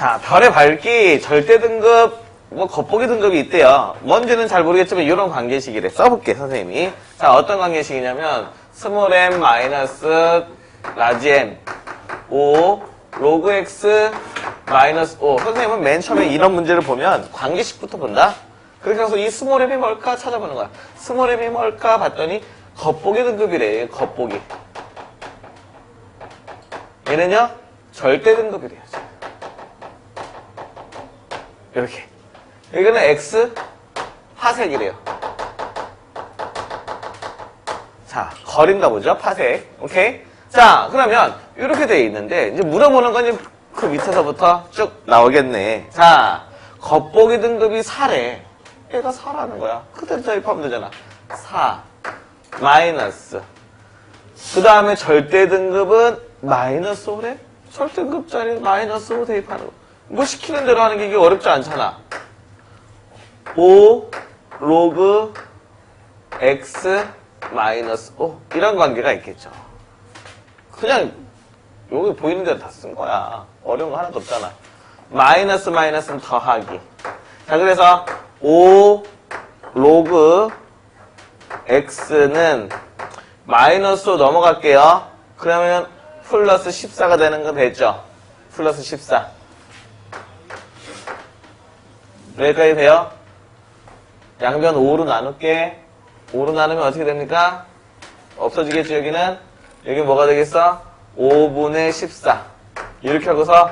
자, 별의 밝기, 절대 등급, 뭐 겉보기 등급이 있대요. 뭔지는 잘 모르겠지만 이런 관계식이래. 써볼게, 선생님이. 자, 어떤 관계식이냐면 스몰 m 마이너스 라지 m 5 로그 x 마이너스 5. 선생님은 맨 처음에 이런 문제를 보면 관계식부터 본다. 해서 이 스몰 m이 뭘까 찾아보는 거야. 스몰 m이 뭘까 봤더니 겉보기 등급이래. 겉보기. 얘는요 절대 등급이래요. 이렇게. 여기는 x 파색이래요. 자, 거리인가 보죠? 파색. 오케이? 자, 그러면 이렇게 돼 있는데 이제 물어보는 건 이제 그 밑에서부터 쭉 나오겠네. 자, 겉보기 등급이 4래. 얘가 4라는 거야. 그대로 대입하면 되잖아. 4 마이너스 그 다음에 절대 등급은 마이너스 5래? 절대 등급짜리 마이너스 5 대입하는 거. 뭐 시키는 대로 하는 게 이게 어렵지 않잖아. 5 로그 x 마이너스 5 이런 관계가 있겠죠. 그냥 여기 보이는 대로 다 쓴 거야. 어려운 거 하나도 없잖아. 마이너스 마이너스는 더하기. 자 그래서 5 로그 x는 마이너스로 넘어갈게요. 그러면 플러스 14가 되는 거 되죠? 플러스 14. 여기까지 돼요? 양변 5로 나눌게. 5로 나누면 어떻게 됩니까? 없어지겠죠, 여기는? 여기 뭐가 되겠어? 5분의 14. 이렇게 하고서,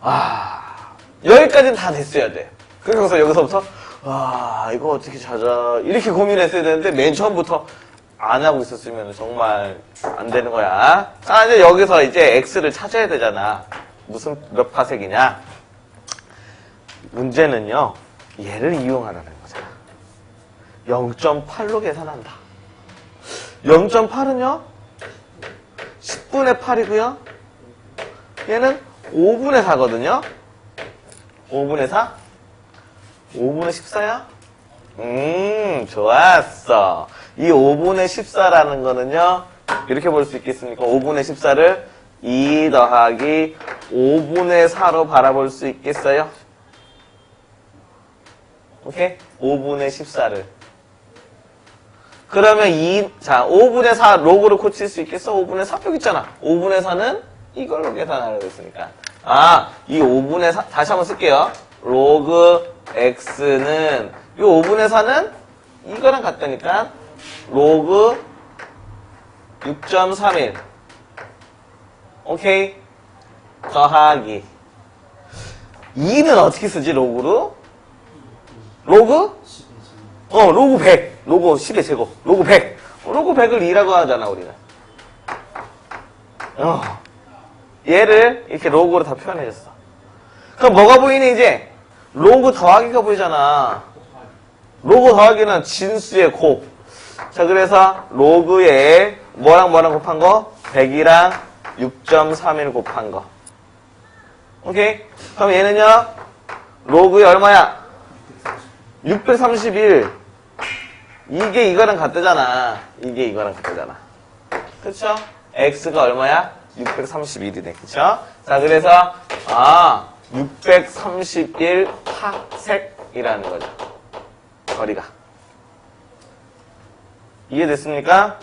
아, 여기까지는 다 됐어야 돼. 그래서 여기서부터, 와, 이거 어떻게 찾아. 이렇게 고민했어야 되는데, 맨 처음부터 안 하고 있었으면 정말 안 되는 거야. 자, 이제 여기서 이제 X를 찾아야 되잖아. 무슨 몇 파색이냐? 문제는요, 얘를 이용하라는 거잖아. 0.8로 계산한다. 0.8은요, 10분의 8이고요. 얘는 5분의 4거든요. 5분의 4? 5분의 14야? 음, 좋았어. 이 5분의 14라는 거는요, 이렇게 볼 수 있겠습니까? 5분의 14를 2 더하기 5분의 4로 바라볼 수 있겠어요? 오케이? 5분의 14를. 그러면 2, 자, 5분의 4 로그로 고칠 수 있겠어? 5분의 4 여기 있잖아. 5분의 4는 이걸로 계산하려고 했으니까. 아, 이 5분의 4, 다시 한번 쓸게요. 로그 x는, 이 5분의 4는 이거랑 같다니까. 로그 6.31. 오케이? 더하기. 2는 어떻게 쓰지, 로그로? 로그? 어, 로그 100. 로그 10의 제곱. 로그 100. 어, 로그 100을 2라고 하잖아, 우리는. 어. 얘를 이렇게 로그로 다 표현해줬어. 그럼 뭐가 보이니, 이제? 로그 더하기가 보이잖아. 로그 더하기는 진수의 곱. 자, 그래서 로그에 뭐랑 뭐랑 곱한 거? 100이랑 6.31 곱한 거. 오케이? 그럼 얘는요? 로그에 얼마야? 631. 이게 이거랑 같다잖아. 이게 이거랑 같다잖아. 그쵸? x가 얼마야? 631이네. 그쵸? 자, 그래서, 아, 631 파색이라는 거죠. 거리가. 이해됐습니까?